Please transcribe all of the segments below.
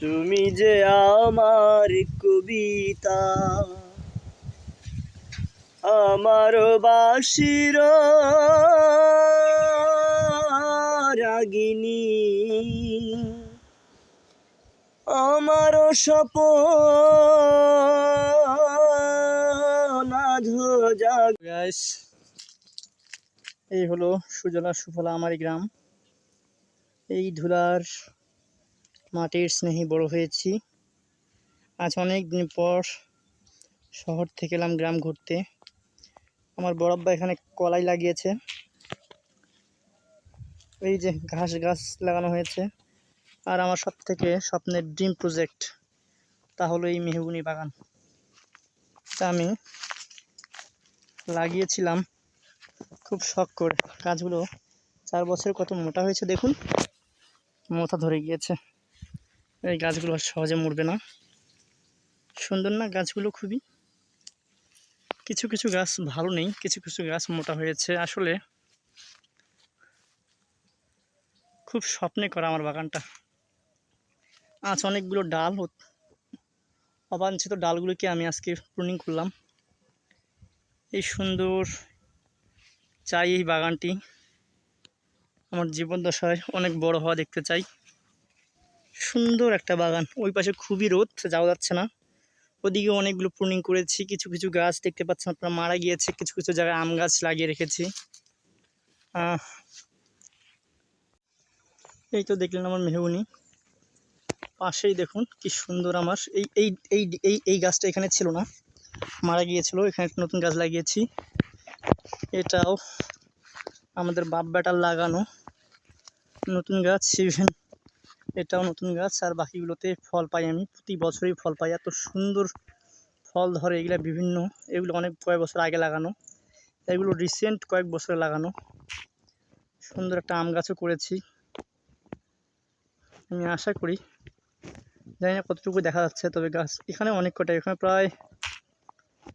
তুমি যে আমার কবিতা, আমার বাসির রাগিনী, আমার গাইস এই হলো সুজলা সুফলা আমার গ্রাম। এই ধুলার মাটির স্নেহে বড় হয়েছি। আজ অনেক দিন পর শহর থেকে এলাম গ্রাম ঘুরতে। আমার বড়াব্বা এখানে কলাই লাগিয়েছে। এই যে ঘাস গাছ লাগানো হয়েছে। আর আমার সব থেকে স্বপ্নের ড্রিম প্রজেক্ট তা হলো এই মেহগুনি বাগান। তা আমি লাগিয়েছিলাম খুব শখ করে। গাছগুলো চার বছর কত মোটা হয়েছে দেখুন। মোটা ধরে গিয়েছে। এই গাছগুলো সহজে মরবে না। সুন্দর না গাছগুলো খুবই? কিছু কিছু গাছ ভালো নেই, কিছু কিছু গাছ মোটা হয়েছে। আসলে খুব স্বপ্নে করা আমার বাগানটা। আজ অনেকগুলো ডাল অবাঞ্ছিত ডালগুলোকে আমি আজকে প্রুনিং করলাম। এই সুন্দর চাই এই বাগানটি। আমার জীবন দশায় অনেক বড় হওয়া দেখতে চাই। সুন্দর একটা বাগান। ওই পাশে খুবই রোদ, যাওয়া যাচ্ছে না। ওদিকে অনেকগুলো প্রুনিং করেছি, কিছু কিছু গাছ দেখতে পাচ্ছেন আপনারা, মারা গিয়েছে। কিছু কিছু জায়গায় আম গাছ লাগিয়ে রেখেছি। এই তো দেখলেন আমার মেহগুনি। পাশেই দেখুন কি সুন্দর আমার। এই এই এই এই এই গাছটা এখানে ছিল না। মারা গিয়েছিল, এখানে একটা নতুন গাছ লাগিয়েছি। এটাও আমাদের বাপ বেটার লাগানো নতুন গাছ ইভেন এটাও নতুন গাছ, আর বাকিগুলোতে ফল পাই আমি। প্রতি বছরই ফল পাই। এত সুন্দর ফল ধরে এগুলো বিভিন্ন, এগুলো অনেক কয়েক বছর আগে লাগানো। এগুলো রিসেন্ট কয়েক বছরে লাগানো। সুন্দর একটা আম গাছও করেছি। আমি আশা করি, জানি না কতটুকু দেখা যাচ্ছে, তবে গাছ এখানে অনেক কটা, এখানে প্রায়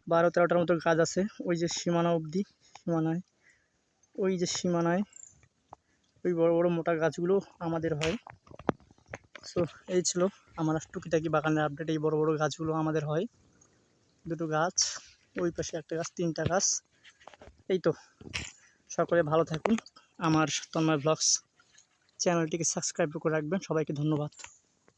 বারো, তেরোটার মতো গাছ আছে। ওই যে সীমানা অবধি, সীমানায়। ওই যে সীমানায়, ওই বড় বড় মোটা গাছগুলো আমাদের হয়। সো এই ছিল আমার টুকিটাকি বাগানের আপডেট এই বড় বড় গাছগুলো আমাদের হয়। দুটো গাছ, ওই পাশে একটা গাছ, তিনটা গাছ। এই তো, সকলে ভালো থাকুন। আমার তন্ময় ব্লগস চ্যানেলটিকে সাবস্ক্রাইব করে রাখবেন। সবাইকে ধন্যবাদ।